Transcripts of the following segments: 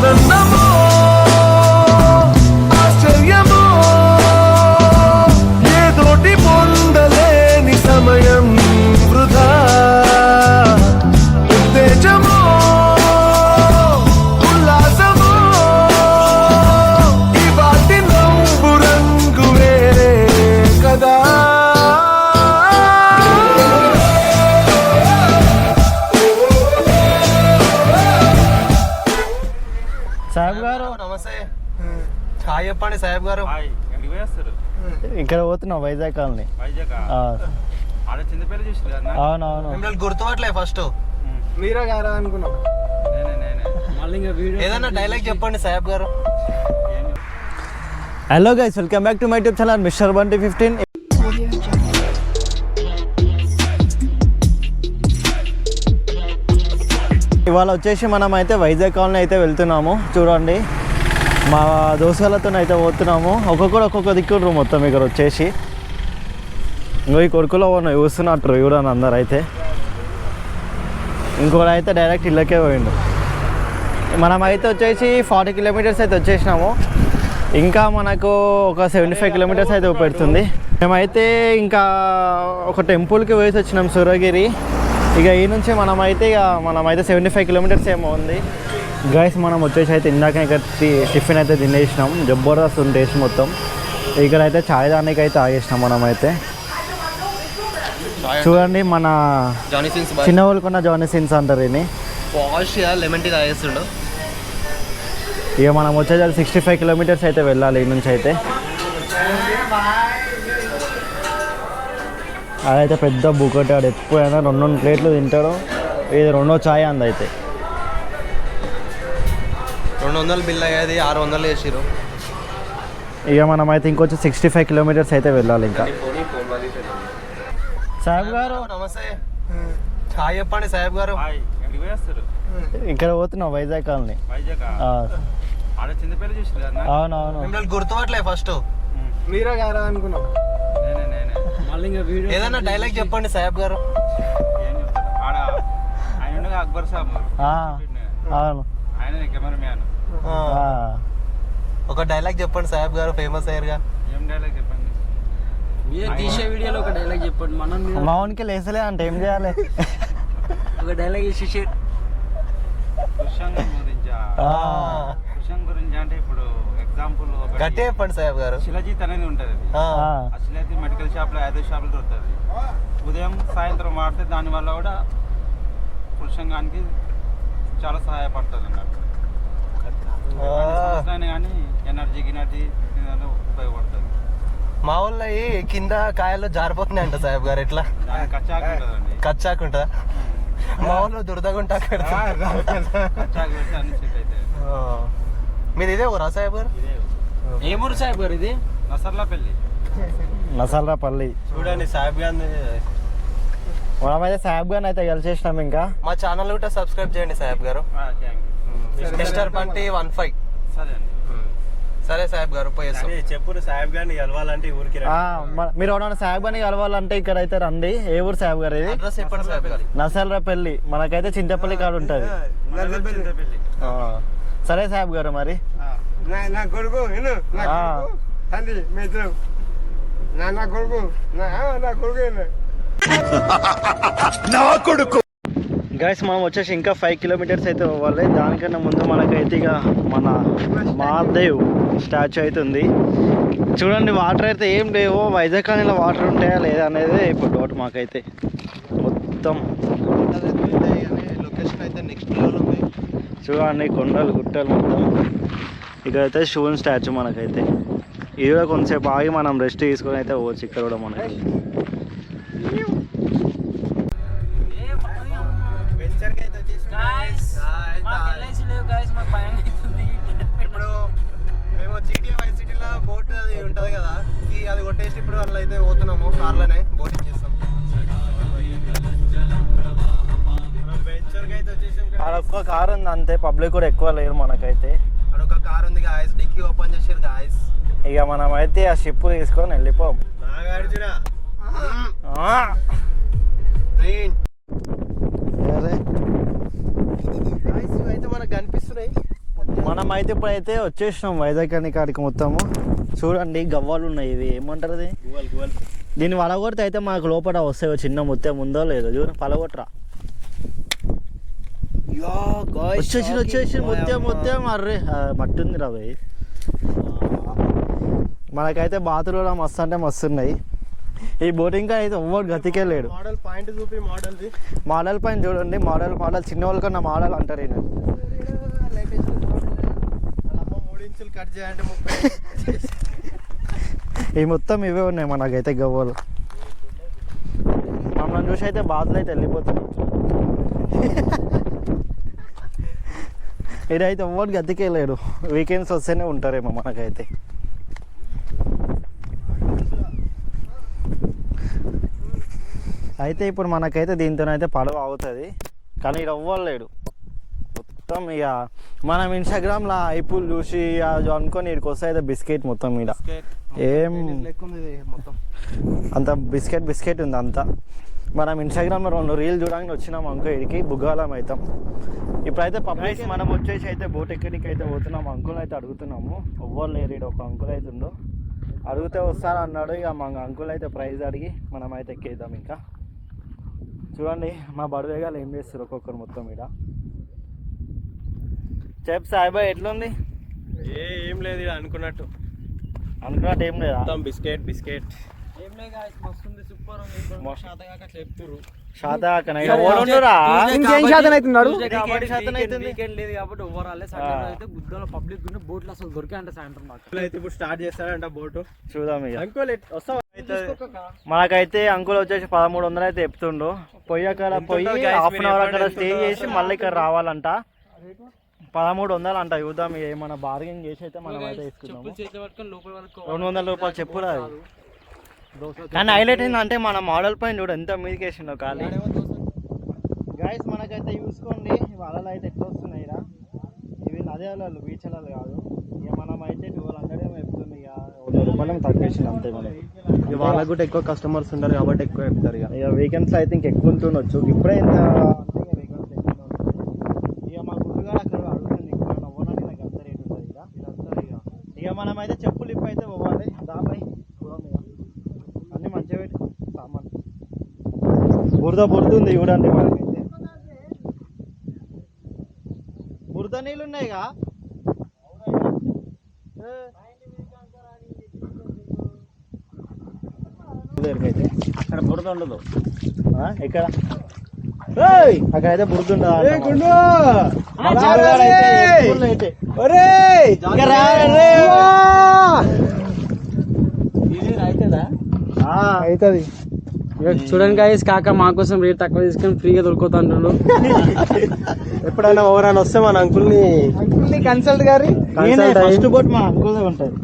the number. Saheb గారు. ఇక్కడ పోతున్నాం వైజాగ్ కాలనీ. అవునవును. మిమ్మల్ని గుర్తుపట్టలే ఫస్ట్. మీరే గారా అనుకున్నాం. నేనే నేనే ఏదన్నా డైలాగ్ చెప్పండి సాహెబ్ గారు. Hello guys welcome back to my YouTube channel mister Bunty fifteen ఇవాళ వచ్చేసి మనం అయితే వైజాగ్ కాలనీ అయితే వెళ్తున్నాము. చూడండి. మా దోస్తులతో అయితే పోతున్నాము. ఒక్కొక్కరు ఒక్కొక్క దిక్కుండ్రు మొత్తం ఇక్కడ వచ్చేసి. ఇంకో ఈ కొడుకులో ఉన్న చూస్తున్నట్టు చూడండి అందరు అయితే. ఇంకోటి అయితే డైరెక్ట్ ఇళ్ళకే పోయిండు. మనం అయితే వచ్చేసి ఫార్టీ కిలోమీటర్స్ అయితే వచ్చేసినాము. ఇంకా మనకు ఒక సెవెంటీ ఫైవ్ కిలోమీటర్స్ అయితే పెడుతుంది. మేమైతే ఇంకా ఒక టెంపుల్కి వేసి వచ్చినాం సూర్యగిరి ఇక ఈ నుంచి మనమైతే ఇక మనమైతే సెవెంటీ ఫైవ్ కిలోమీటర్స్ ఏమో ఉంది. గైస్ మనం వచ్చేసి అయితే ఇందాక ఇక్కడ టిఫిన్ అయితే తినేసినాం. జబర్దస్త్ ఉంది టేస్ట్ మొత్తం. ఇక్కడ అయితే చాయ్ దానికి అయితే ఆగేసినాం మనమైతే చూడండి మన చిన్న ఊళ్ళకున్న జానీ సిన్స్ అంటారు పాష్ లెమన్ టీ తాగేస్తుండు. ఇక మనం వచ్చేది సిక్స్టీ ఫైవ్ కిలోమీటర్స్ అయితే వెళ్ళాలి ఈ నుంచి అయితే. అదైతే పెద్ద బుక్కటాడు ఎప్పుడైనా రెండు రెండు ప్లేట్లు తింటాడు. ఇది రెండో ఛాయ్ అంది అయితే. రెండు వందలు బిల్ అయ్యేది ఆరు వందలు వేసిరు ఇక మనం అయితే ఇంకొచ్చి సిక్స్టీ ఫైవ్ కిలోమీటర్స్ అయితే వెళ్ళాలి ఇంకా సాహెబ్ గారు? నమస్తే. హాయ్ చెప్పండి సాహెబ్ గారు. ఇక్కడ పోతున్నాం వైజాగ్ కాలనీ. అవునవును. మిమ్మల్ని గుర్తుపట్టలే ఫస్ట్. మీరే గారా అనుకున్నాం. నేనే నేనే. ఏదన్నా డైలాగ్ చెప్పండి సాహెబ్ గారు. అక్బర్ సాబ్. ఆ, అవును. ఒక డైలాగ్ చెప్పండి సాహెబ్ గారు ఫేమస్ అయ్యారుగా ఏం డైలాగ్ చెప్పండి? మీరు తీసే వీడియోలో ఒక డైలాగ్ చెప్పండి. మనం మీద మా వానికి లేసలే అంటే ఏం చేయాలి? ఒక డైలాగ్ కృష్ణం గురించి? అంటే ఇప్పుడు ఎగ్జాంపుల్ గట్టి చెప్పండి సాహెబ్ గారు. శిలజీత్ అనేది ఉంటుంది. ఆ, శిలజీత్ మెడికల్ షాప్లో ఐదో షాప్లో దొరుకుతుంది. ఉదయం సాయంత్రం వాడితే దానివల్ల కూడా పురుషంగానికి చాలా సహాయపడుతుంది అన్నట్టు. కానీ ఎనర్జీ గినర్జీ ఉపయోగపడుతుంది మా ఊళ్ళో ఈ కింద కాయల్లో జారిపోతున్నాయి అంట సాహెబ్ గారు ఎట్లా? కచ్చాకు మా ఊళ్ళో దురదగుంటా మీది ఇదే ఊరా సాహెబ్ గారు? ఇదే ఏమూరు సాహెబ్ గారు ఇది? నసర్లా పెళ్ళి మసాలా పల్లి చూడండి సాహెబ్ గారిని. మనమైతే సాహెబ్ గారిని అయితే కలిసేసినాం ఇంకా. మా ఛానల్ కూడా సబ్స్క్రైబ్ చేయండి సాహెబ్ గారు. Thank you mister Bunty one five. సరే సాహెబ్ గారు పోయేస్తాం చెప్పుడు సాహెబ్ గారిని కలవాలంటే ఊరికి మీరు ఎవరైనా సాహెబ్ అని కలవాలంటే ఇక్కడ అయితే రండి. ఏ ఊరు సాహెబ్ గారు ఇది? అడ్రస్ చెప్పండి సాహెబ్ గారు. మనకైతే చింతపల్లి కాడ ఉంటుంది. సరే సాహెబ్ గారు మరి. నా కొడుకు. కొడుకు తండ్రి మీ ఇద్దరు నా నా కొడుకు నా ఆ, నా కొడుకు. గైస్ మనం వచ్చేసి ఇంకా ఫైవ్ కిలోమీటర్స్ అయితే పోవాలి దానికన్నా ముందు మనకైతే ఇక మన మహాదేవ్ స్టాచ్యూ అయితే ఉంది. చూడండి వాటర్ అయితే ఏం లేవు. వైజాగ్ కాలనీలో వాటర్ ఉంటాయా లేదా అనేది ఇప్పుడు డౌట్ మాకైతే. మొత్తం లొకేషన్ అయితే నెక్స్ట్ చూడండి కొండలు గుట్టలు మొత్తం. ఇక్కడైతే శివుని స్టాచ్యూ మనకైతే. ఇది కూడా కొంతసేపు ఆగి మనం రెస్ట్ తీసుకొని అయితే పోవచ్చు. ఇక్కడ కూడా మనకి. అట్లా అయితే పోతున్నాము కార్లోనే బోటింగ్ చేస్తాం. ఒక్క కార్ ఉంది అంతే పబ్లిక్ కూడా ఎక్కువ లేరు మనకైతే. అక్కడ ఒక కార్ ఉంది గాయస్ డిక్కీ ఓపెన్ చేసారు గాయస్ ఇక మనం అయితే ఆ షిప్ తీసుకొని వెళ్ళిపోం. నాగార్జున. అయితే మనకు కనిపిస్తున్నాయి. మనం అయితే ఇప్పుడైతే వచ్చేసినాం వైజాగ్ అని కాడికి మొత్తము. చూడండి గవ్వాలు ఉన్నాయి ఇవి. ఏమంటారు ఇది దీన్ని వలగొడితే అయితే మనకు లోపల వస్తాయి చిన్న ముత్యం ఉందో లేదో. చూడు పలగొట్టరా వచ్చేసి వచ్చేసి ముత్యం ముత్యం అర్రే ఆ, మట్టి ఉంది రా భయ్ మనకైతే బాతులు మస్తు అంటే మస్తు ఉన్నాయి. ఈ బోటింగ్ అయితే ఎవ్వరు గతికే లేడు. మోడల్ పాయింట్ చూపి మోడల్ మోడల్ పైన చూడండి మోడల్ మోడల్. చిన్న వాళ్ళకన్నా మోడల్ అంటారు ఈయన. ఇంచులు కట్ చేయండి ముప్పై ఈ మొత్తం ఇవే ఉన్నాయి మనకైతే గవ్వలు. మమ్మల్ని చూసి అయితే బాధలు అయితే వెళ్ళిపోతున్నాం ఇదైతే ఎవ్వరు గతికే లేడు. వీకెండ్స్ వస్తేనే ఉంటారేమో మనకైతే. అయితే ఇప్పుడు మనకైతే దీంతోనైతే పడవ అవుతుంది కానీ ఇది అవ్వలేడు మొత్తం ఇక మనం ఇన్స్టాగ్రామ్లో ఐపుల్ చూసి అది అనుకొని ఇక్కడికి వస్తే అయితే బిస్కెట్ మొత్తం మీద ఏం? అంత బిస్కెట్ బిస్కెట్ ఉంది అంతా. మనం ఇన్స్టాగ్రామ్లో రెండు రీల్ చూడడానికి వచ్చినాం అంకో ఇడికి బుగ్గాలం అవుతాం ఇప్పుడైతే పబ్లిక్ మనం వచ్చేసి అయితే బోట్ ఎక్కడికి అయితే పోతున్నాం అంకుల్ అయితే అడుగుతున్నాము. ఎవ్వరు లేరు ఈడ ఒక అంకుల్ అయితే ఉండు. అడిగితే వస్తారా అన్నాడు ఇక మా అంకుల్ అయితే ప్రైజ్ అడిగి మనం అయితే ఎక్కేద్దాం ఇంకా. చూడండి మా బడువేగాలు ఏం చేస్తారు ఒక్కొక్కరు మొత్తం ఈడ. చెప్ సాయిబాయ్ ఎట్లుంది? ఏ ఏం లేదు అనుకున్నట్టు. అనుకున్నట్టు ఏం లేదా? మొత్తం బిస్కెట్ బిస్కెట్. ఏం లేదు మస్తుంది సూపర్ ఉంది. ఇప్పుడు మస్తు. శాతగాక చెప్తుర్రు. శాతం ఓడుండురా ఇంకేం శాతం అవుతున్నాడు నీకేం శాతం అవుతుంది? వీకెండ్ లేదు కాబట్టి ఓవరాల్ సండే అయితే బుద్ధలో పబ్లిక్ బోట్లు అసలు దొరికాయి అంటే సాయంత్రం మాకు అయితే ఇప్పుడు స్టార్ట్ చేస్తాడంట బోటు. చూద్దాం ఇక. అంకోల్ వస్తావా? మనకైతే అంకుల్ వచ్చేసి పదమూడు వందలు అయితే చెప్తుండు. పొయ్యి అక్కడ పోయి ఉంటుందో guys, హాఫ్ అన్ అవర్ అక్కడ స్టే చేసి మళ్ళీ ఇక్కడ రావాలంట. పదమూడు వందలు అంట చూద్దాం ఇక ఏమన్నా బార్గెన్ చేసి అయితే మనం అయితే వరకు రెండు వందల రూపాయలు చెప్పురా అది. కానీ హైలైట్ ఏంటంటే మన మోడల్ పైన చూడు ఎంత మీదకి వేసిండో ఖాళీ గైస్ మనకైతే చూసుకోండి అలలు అయితే ఎట్లా వస్తున్నాయి ఈడ. ఇవి నది అలలు బీచ్ అలలు కాదు. ఇక మనం అయితే ట్వెల్వ్ హండ్రెడ్ ఏమో చెప్తుంది ఇక. రూపాయలు తగ్గేసింది అంతే మనం వాళ్ళకు కూడా ఎక్కువ కస్టమర్స్ ఉంటారు కాబట్టి ఎక్కువ చెప్తారు ఇక. వీకెండ్స్ అయితే ఇంక ఎక్కువ ఉంటుండొచ్చు. ఇప్పుడే ఇంత అంటే ఇక weekends ఎక్కువ ఉంటుంది. ఇక మా గుడ్డుగా అక్కడ అడుగుతుంది ఇక్కడ నవ్వడానికి నాకు అంత రేట్ ఉంటుంది ఇక ఇదంతా ఇక అయితే చెప్పులు ఇప్పు అయితే పోవాలి. దాపై అన్నీ మంచిగా పెట్టుకో సామాన్ బురద బురద ఉంది చూడండి మనకైతే. బురద నీళ్ళు ఉన్నాయిగా. దగ్గరికైతే అక్కడ బురద ఉండదు. ఎక్కడ? అక్కడ అయితే అవుతుంది చూడండి guys కాక మా కోసం రేట్ తక్కువ తీసుకొని ఫ్రీగా దొరుకుతుంటాడు ఎప్పుడైనా ఎవరైనా వస్తే మన అంకుల్ని కన్సల్ట్ గారి. ఫస్ట్ బోట్ మా అంకుల్ ఉంటుంది.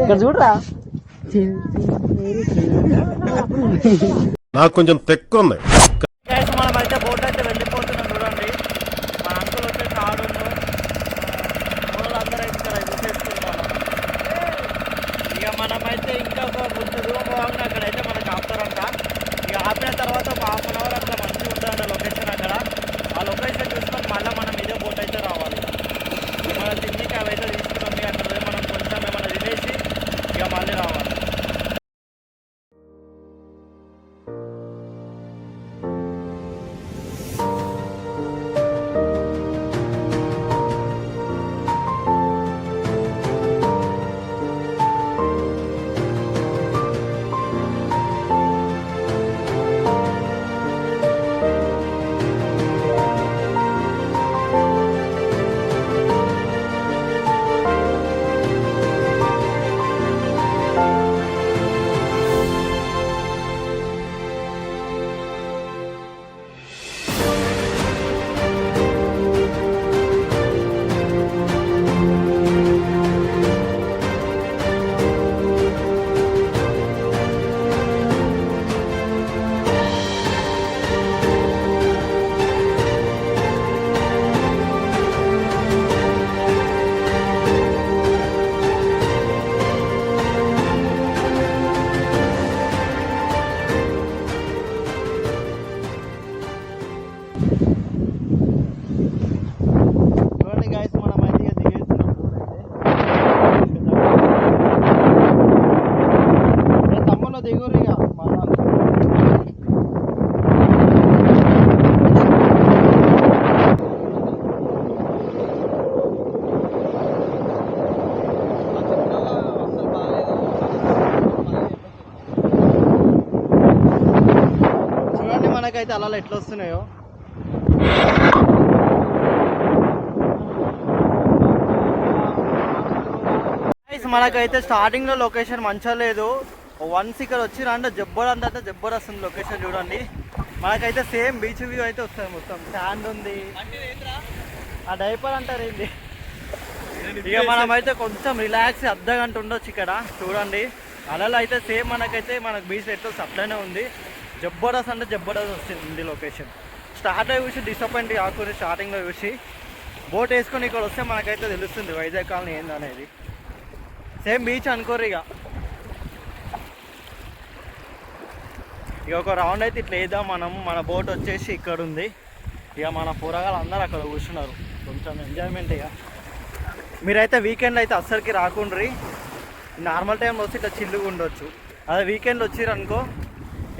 ఇక్కడ చూడరా నాకు కొంచెం తెక్కు ఉంది. మనం అయితే బోట్ అయితే వెళ్ళిపోతున్నాం చూడండి మా అంకుల్ వచ్చే అందరూ అయితే ఇక మనమైతే ఇంకా ఒక కొంచెం దూరం పోగానే అక్కడైతే మనకి ఆపుతారంట. ఇక ఆపిన తర్వాత ఒక హాఫ్ అన్ అవర్ అయితే అలా ఎట్లా వస్తున్నాయో? మనకైతే స్టార్టింగ్లో లొకేషన్ మంచిగా లేదు. వన్స్ ఇక్కడ వచ్చి రండి జబ్బర్ అంటే జబ్బర్ వస్తుంది లొకేషన్ చూడండి. మనకైతే సేమ్ బీచ్ వ్యూ అయితే వస్తుంది మొత్తం. శాండ్ ఉంది. ఆ డైపర్ అంటారు ఏంటి ఇక మనం అయితే కొంచెం రిలాక్స్ అర్ధ గంట ఉండొచ్చు ఇక్కడ. చూడండి. అలలు అయితే సేమ్ మనకైతే మనకు బీచ్ ఎట్లా సప్లైనే ఉంది. జబ్బడస్ అంటే జబ్బడస్ వస్తుంది లొకేషన్ స్టార్ట్ అయి చూసి డిసప్పాయింట్ కాకుండా స్టార్టింగ్లో చూసి బోట్ వేసుకొని ఇక్కడ వస్తే మనకైతే తెలుస్తుంది వైజాగ్ కాలనీ ఏందనేది. సేమ్ బీచ్ అనుకోరు ఇక. ఇక ఒక రౌండ్ అయితే ఇట్లా వేద్దాం మనం. మన బోట్ వచ్చేసి ఇక్కడ ఉంది. ఇక మన పోరగాళ్ళు అందరూ అక్కడ కూర్చున్నారు. కొంచెం ఎంజాయ్మెంట్ ఇక. మీరైతే వీకెండ్ అయితే అస్సలకి రాకుండ్రి. నార్మల్ టైంలో వస్తే ఇట్లా చిల్లుగా ఉండొచ్చు. అదే వీకెండ్ వచ్చిరనుకో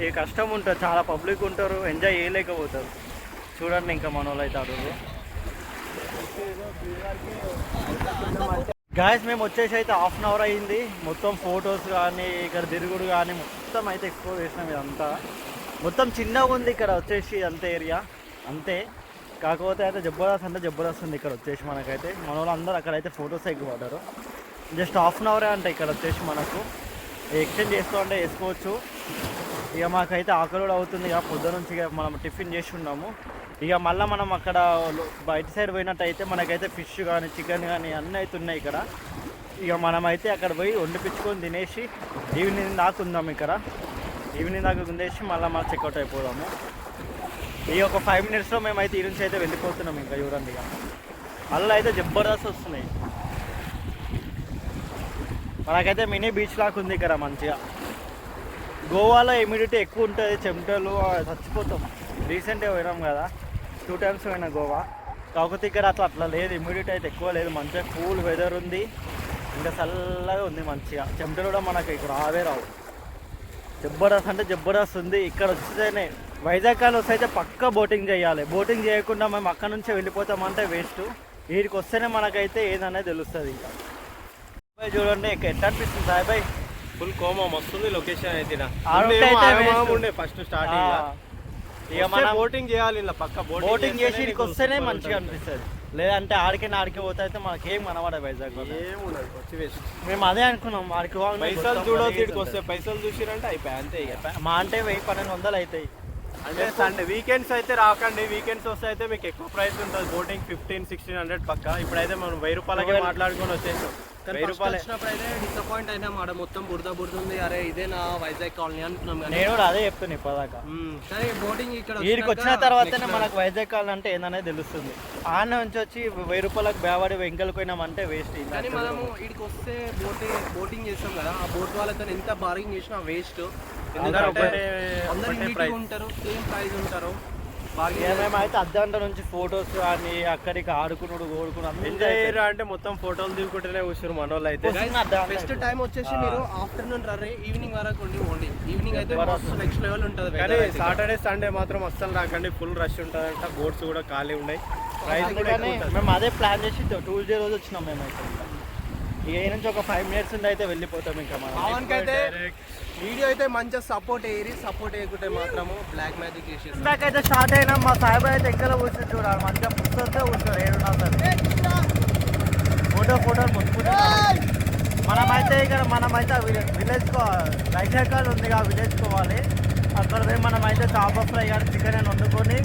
ఏ కష్టం ఉంటుంది చాలా పబ్లిక్ ఉంటారు ఎంజాయ్ చేయలేకపోతారు. చూడండి ఇంకా మన వాళ్ళు అయితే అడుగు. గాయస్ మేము వచ్చేసి అయితే హాఫ్ అన్ అవర్ అయింది. మొత్తం ఫొటోస్ కానీ ఇక్కడ తిరుగుడు కానీ మొత్తం అయితే ఎక్స్ప్లోర్ చేసినాం ఇదంతా. మొత్తం చిన్నగా ఉంది ఇక్కడ వచ్చేసి అంతే ఏరియా అంతే. కాకపోతే అయితే జబర్దస్త్ అంటే జబర్దస్త్ ఉంది ఇక్కడ వచ్చేసి మనకైతే. మన వాళ్ళందరూ అక్కడైతే ఫొటోస్ ఎక్కువ జస్ట్ హాఫ్ అన్ అవరే అంట ఇక్కడ వచ్చేసి మనకు. ఎక్స్చేంజ్ చేసుకోవాలంటే వేసుకోవచ్చు. ఇక మాకైతే ఆకలి కూడా అవుతుంది ఇక పొద్దు నుంచి ఇక మనం టిఫిన్ చేసి ఉన్నాము ఇక మళ్ళీ మనం అక్కడ బయట సైడ్ పోయినట్టయితే మనకైతే ఫిష్ కానీ చికెన్ కానీ అన్నీ అయితే ఉన్నాయి ఇక్కడ. ఇక మనమైతే అక్కడ పోయి వండిపించుకొని తినేసి ఈవినింగ్ దాకా ఉందాం ఇక్కడ. ఈవినింగ్ దాకా ఉందేసి మళ్ళీ మనం చెక్అవుట్ అయిపోదాము. ఈ ఒక ఫైవ్ మినిట్స్లో మేమైతే ఈ నుంచి అయితే వెళ్ళిపోతున్నాం ఇంకా చూడండి ఇక. మళ్ళీ అయితే జబర్దస్త్ వస్తున్నాయి. మనకైతే మినీ బీచ్ లాగా ఉంది ఇక్కడ మంచిగా. గోవాలో ఇమ్యూడిటీ ఎక్కువ ఉంటుంది చెమటలు చచ్చిపోతాం. రీసెంట్గా పోయినాం కదా టూ టైమ్స్ పోయినా గోవా. కాకపోతే ఇక్కడ అట్లా అట్లా లేదు ఇమ్యూడిటీ అయితే ఎక్కువ లేదు. మంచిగా కూల్ వెదర్ ఉంది. ఇంకా చల్లగా ఉంది మంచిగా. చెమటలు కూడా మనకి ఇక్కడ రావే రావు. జబర్దస్త్ అంటే జబర్దస్త్ ఉంది. ఇక్కడ వస్తేనే వైజాగ్ కాని వస్తే అయితే పక్క బోటింగ్ చేయాలి. బోటింగ్ చేయకుండా మేము అక్కడ నుంచే వెళ్ళిపోతామంటే వేస్ట్ వీడికి వస్తేనే మనకైతే ఏదనేది తెలుస్తుంది ఇంకా. చూడండి ఇక ఎట్లా అనిపిస్తుంది సాయిబాయ్ ఫుల్ కోమం వస్తుంది లొకేషన్ అయితే ఉండే ఫస్ట్ స్టార్టింగ్ ఇక మనం బోటింగ్ చేయాలి ఇలా పక్క బోటింగ్ చేసి ఇక్కడికి వస్తేనే మంచిగా అనిపిస్తుంది. లేదంటే ఆడికి ఆడికి పోతే అయితే మనకేం కనబడదు వైజాగ్ మేము అదే అనుకున్నాం ఆడికి పైసలు పని ఇక్కడికి వస్తే పైసలు చూసిరంటే అయిపోయి అంతే ఇక. మా అంటే వెయ్యి పన్నెండు వందలు అవుతాయి అంటే సండే వీకెండ్స్ అయితే రాకండి వీకెండ్స్ వస్తే అయితే మీకు ఎక్కువ ప్రైస్ ఉంటుంది. బోటింగ్ ఫిఫ్టీన్ సిక్స్టీన్ హండ్రెడ్ పక్క. ఇప్పుడైతే మనం వెయ్యి రూపాయలకి మాట్లాడుకొని వచ్చేసాం. వెయ్యి రూపాయలే డిసప్పాయింట్ అయినా ఆడ మొత్తం బురద బురద ఉంది. అరే ఇదే నా వైజాగ్ కాలనీ అనుకున్నాం కానీ. నేను కూడా అదే చెప్తున్నా ఇప్పటిదాకా. మ్మ్. కానీ బోటింగ్ ఇక్కడ వీడికి వచ్చిన తర్వాతనే మనకు వైజాగ్ కాలం అంటే ఏందనేది తెలుస్తుంది. ఆడ నుంచి వచ్చి వెయ్యి రూపాయలకు బేవాడి వెంకలు పోయినామంటే వేస్ట్ కానీ మనము ఇక్కడికి వస్తే బోటింగ్ బోటింగ్ చేస్తాం కదా ఆ బోట్ వాళ్ళతో ఎంత బార్గింగ్ చేసినా వేస్ట్ అందరూ ఎందుకంటే. ఉంటారు సేమ్ ప్రైస్ ఉంటారు. ఇక బార్గింగ్ మేమైతే అర్ధగంట నుంచి ఫొటోస్ కానీ అక్కడికి ఆడుకున్నాడు కోడుకున్నాడు ఎంజాయ్ చేయరా అంటే మొత్తం ఫోటోలు దిగుకుంటూనే కూర్చున్నారు మన వాళ్ళు అయితే. బెస్ట్ టైం వచ్చేసి. మీరు ఆఫ్టర్నూన్ రర్రే ఈవినింగ్ వరకు ఉండి ఓన్లీ ఈవినింగ్ అయితే. నెక్స్ట్ లెవెల్ ఉంటుంది కానీ అయితే. సాటర్డే సండే మాత్రం అస్సలు రాకండి ఫుల్ రష్ ఉంటుందంట బోట్స్ కూడా ఖాళీ ఉన్నాయి. ప్రైస్ కూడా ఉంటుంది. మేము అదే ప్లాన్ చేసి టూస్డే రోజు వచ్చినాం మేమైతే. ఇక నుంచి ఒక ఫైవ్ మినిట్స్ ఉండి అయితే వెళ్ళిపోతాం ఇంకా మనం. పవన్ అయితే వీడియో అయితే మంచిగా సపోర్ట్ అయ్యి సపోర్ట్ చేయకుంటే మాత్రము బ్లాక్ మ్యాజిక్ చేసేసి ఇందాకైతే స్టార్ట్ అయినా మా సాయిబాబు అయితే ఎక్కడ కూర్చొని చూడాలి. మంచిగా పుస్తకంతో కూర్చోరు సరే ఫోటో ఫోటోలు ముట్టుకుంటున్నారు మనమైతే ఇక్కడ మనమైతే విలేజ్ వైజాగ్ కాల్ ఉంది కదా విలేజ్ పోవాలి అక్కడ పోయి మనమైతే చాప ఫ్రై కానీ చికెన్ అని వండుకొని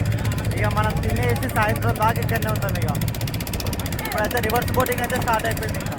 ఇక మనం తినేసి సాయంత్రం దాకా ఇక్కడనే ఉంటాం ఇక. ఇప్పుడైతే రివర్స్ బోటింగ్ అయితే స్టార్ట్ అయిపోయింది ఇంకా.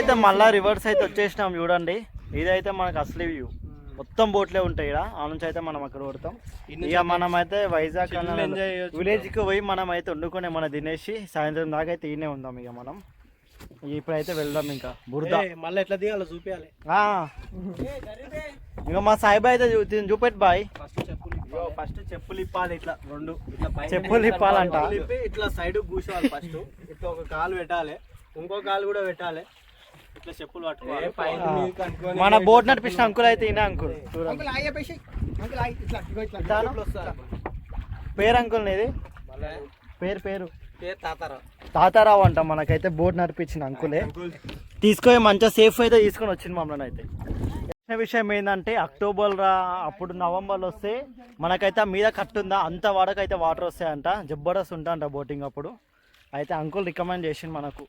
అయితే మళ్ళీ రివర్స్ అయితే వచ్చేసినాం చూడండి. ఇదైతే మనకు అసలు వ్యూ మొత్తం బోట్లే ఉంటాయి ఇక్కడ ఆ నుంచి అయితే మనం అక్కడ కొడతాం. ఇక మనం అయితే వైజాగ్ విలేజ్కి పోయి మనం అయితే వండుకొని మన తినేసి సాయంత్రం దాకా అయితే ఈయనే ఉందాం ఇక మనం. ఇప్పుడైతే వెళ్దాం ఇంకా. బురద. మళ్ళీ ఎట్లా దిగాలో చూపించాలి ఆ. ఇంకా మా సాయిబా అయితే చూపెట్టు బాయ్. ఫస్ట్ చెప్పులు ఇప్పాలి. ఇట్లా రెండు. చెప్పులు ఇప్పాలంట. ఇట్లా సైడ్ కూర్చోవాలి ఫస్ట్ ఇట్లా ఒక కాలు పెట్టాలి. ఇంకో కాలు కూడా పెట్టాలి. ఇట్లా చెప్పులు పట్టుకోవాలి మన బోట్ నడిపించిన అంకుల్ అయితే ఈయన అంకుల్? పేరు అంకుల్ నీది? పేరు పేరు. తాతారా తాతారావు. అంట మనకైతే బోట్ నడిపించిన అంకులే. తీసుకొని మంచిగా సేఫ్ అయితే తీసుకొని వచ్చింది మమ్మల్ని అయితే. విషయం ఏంటంటే అక్టోబర్ రా అప్పుడు నవంబర్లో వస్తే మనకైతే ఆ మీద కట్టుందా అంత వాడకైతే వాటర్ వస్తాయంట. జబర్దస్త్ ఉంటాయంట బోటింగ్ అప్పుడు. అయితే అంకుల్ రికమెండ్ చేసింది మనకు.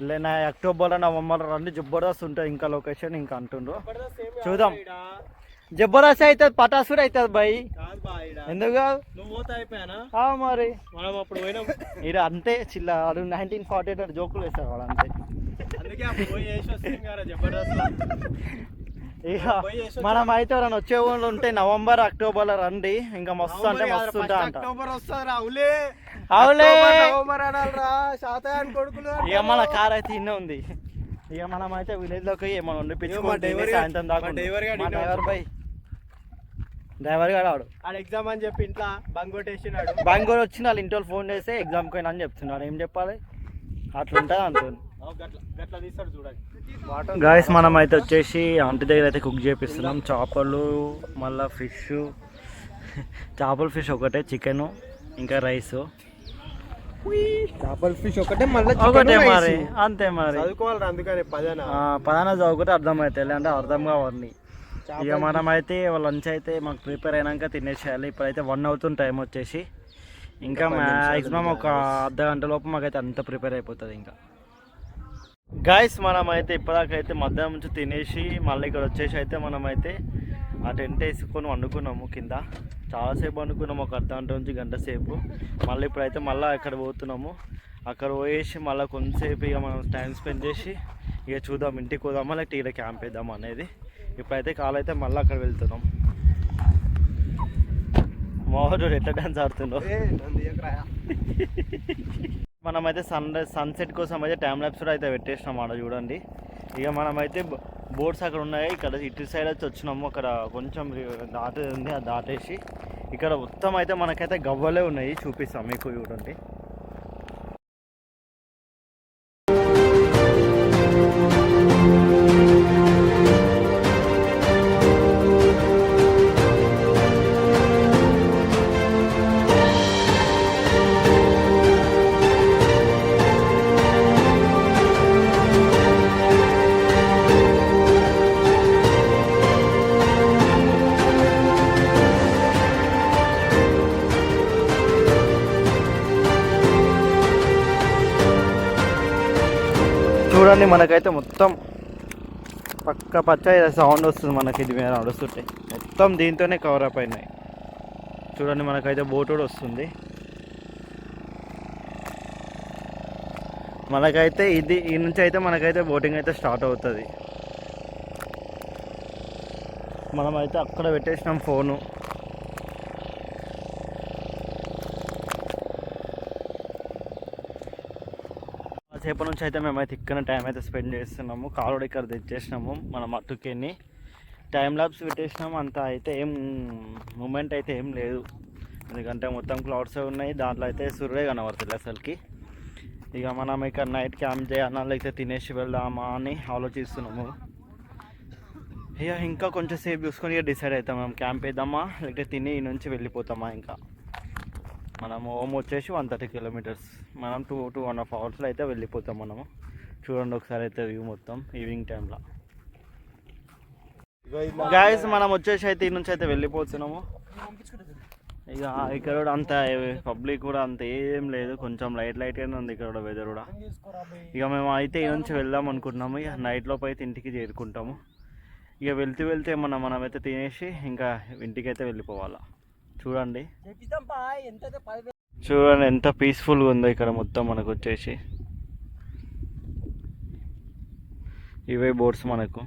లేనా అక్టోబర్ నవంబర్ రండి జబర్దస్త్ ఉంటుంది ఇంకా లొకేషన్ ఇంకా అంటుండ్రు. చూద్దాం. జబర్దస్త్ అవుతుంది పటాస్ కూడా అవుతుంది బాయ్. ఎందుకు మరి. మనం అప్పుడు పోయినాం. అంతే చిల్ల నైన్టీన్ ఫార్టీ ఎయిట్ జోకులు వేస్తారు వాడు అంతే. ఇక మనం అయితే ఎవరైనా వచ్చే వాళ్ళు ఉంటే నవంబర్ అక్టోబర్లో రండి. ఇంకా మస్తు అంటే మస్తు ఉంటా అంట. అవులే. ఇక మన కార్ అయితే ఇన్నే ఉంది. ఇక మనం అయితే విలేజ్లోకి ఏమైనా ఉండి గా- సాయంత్రం దాకా డ్రైవర్ బై డ్రైవర్ గాడు ఆడు ఆడ ఎగ్జామ్ అని చెప్పి ఇంట్లో బంగ్ కొట్టేసినాడు బెంగళూరు వచ్చి వాళ్ళ ఇంట్లో ఫోన్ చేస్తే ఎగ్జామ్ పోయినా అని చెప్తున్నాడు. ఏం చెప్పాలి? అట్లా ఉంటుంది అంటుంది ఓ, గట్ల గట్ల తీస్తాడు చూడండి. గాయస్ మనం అయితే వచ్చేసి ఆంటీ దగ్గర అయితే కుక్ చేపిస్తున్నాం. చేపలు మళ్ళా ఫిష్ చేపల ఫిష్ ఒకటే చికెన్ ఇంకా రైస్ చేపల ఫిష్ ఒకటే మళ్ళీ ఒకటే మరి అంతే మరి. చదువుకోవాలి అందుకని పదనా? ఆ, పదాన చదువుకుంటే అర్థమవుతాయి లేదంటే అర్థం కావాలి ఇక మనం అయితే లంచ్ అయితే మాకు ప్రిపేర్ అయినాక తినేసేయాలి. ఇప్పుడైతే వన్ అవుతుంది టైం వచ్చేసి. ఇంకా మ్యాక్సిమం ఒక అర్ధ గంట లోపు మాకైతే అంత ప్రిపేర్ అయిపోతుంది ఇంకా. గాయస్ మనం అయితే ఇప్పటిదాకైతే మధ్యాహ్నం నుంచి తినేసి మళ్ళీ ఇక్కడ వచ్చేసి అయితే మనం అయితే ఆ టెంట్ వేసుకొని వండుకున్నాము కింద. చాలాసేపు వండుకున్నాము ఒక అర్ధ గంట నుంచి గంట సేపు. మళ్ళీ ఇప్పుడైతే మళ్ళీ అక్కడ పోతున్నాము. అక్కడ పోయేసి మళ్ళీ కొంతసేపు ఇక మనం టైం స్పెండ్ చేసి ఇక చూద్దాం ఇంటికి పోదామా లేకపోతే ఇక్కడ క్యాంప్ వేద్దాం అనేది. ఇప్పుడైతే కాల్ అయితే మళ్ళీ అక్కడ వెళ్తున్నాం. మోహన్ ఎట్లా డాన్స్ ఆడుతున్నావు మనమైతే సన్ రైజ్ సన్సెట్ కోసం అయితే టైం ల్యాబ్స్ కూడా అయితే పెట్టేసినాం ఆడ చూడండి. ఇక మనమైతే బోట్స్ అక్కడ ఉన్నాయి. ఇక్కడ ఇటు సైడ్ వచ్చి వచ్చినాము. అక్కడ కొంచెం దాటే ఉంది అది దాటేసి. ఇక్కడ మొత్తం అయితే మనకైతే గవ్వలే ఉన్నాయి. చూపిస్తాం మీకు చూడండి. చూడండి మనకైతే మొత్తం పక్క పచ్చ సౌండ్ వస్తుంది మనకి ఇది మీద నడుస్తుంటే. మొత్తం దీంతోనే కవర్ అప్ అయినాయి. చూడండి మనకైతే బోట్ కూడా వస్తుంది. మనకైతే ఇది ఈ నుంచి అయితే మనకైతే బోటింగ్ అయితే స్టార్ట్ అవుతుంది. మనమైతే అక్కడ పెట్టేసినాం ఫోను సేపటి నుంచి అయితే మేమైతే ఇక్కడ టైం అయితే స్పెండ్ చేస్తున్నాము. కాలుడు కూడా ఇక్కడ తెచ్చేసినాము మన మట్టుకెన్ని టైం లాబ్స్ పెట్టేసినాము అంత అయితే ఏం మూమెంట్ అయితే ఏం లేదు. ఎందుకంటే మొత్తం క్లౌడ్స్ ఉన్నాయి. దాంట్లో అయితే సూర్యుడే కనబడుతుంది అసలుకి. ఇక మనం ఇక్కడ నైట్ క్యాంప్ చేయాలన్నా లేకపోతే తినేసి వెళ్దామా అని ఆలోచిస్తున్నాము. ఇక ఇంకా కొంచెం సేపు చూసుకొని ఇక డిసైడ్ అవుతాం. మనం క్యాంప్ వేద్దామా లేకపోతే తిని నుంచి వెళ్ళిపోతామా ఇంకా? మనం హోమ్ వచ్చేసి వన్ థర్టీ కిలోమీటర్స్ మనం టూ టూ అండ్ హాఫ్ అవర్స్లో అయితే వెళ్ళిపోతాం మనము. చూడండి ఒకసారి అయితే వ్యూ మొత్తం ఈవినింగ్ టైంలో గాయస్ మనం వచ్చేసి అయితే ఈ నుంచి అయితే వెళ్ళిపోతున్నాము. ఇక ఇక్కడ కూడా అంత పబ్లిక్ కూడా అంత ఏం లేదు. కొంచెం లైట్ లైట్గానే ఉంది ఇక్కడ కూడా వెదర్ కూడా. ఇక మేము అయితే ఈ నుంచి వెళ్దాం అనుకుంటున్నాము. ఇక నైట్ లోపు అయితే ఇంటికి చేరుకుంటాము. ఇక వెళ్తూ వెళ్తే మనం మనమైతే తినేసి ఇంకా ఇంటికి అయితే వెళ్ళిపోవాలా. చూడండి. చూడండి ఎంత పీస్ఫుల్గా ఉందో ఇక్కడ మొత్తం మనకు వచ్చేసి. ఇవే బోర్డ్స్ మనకు.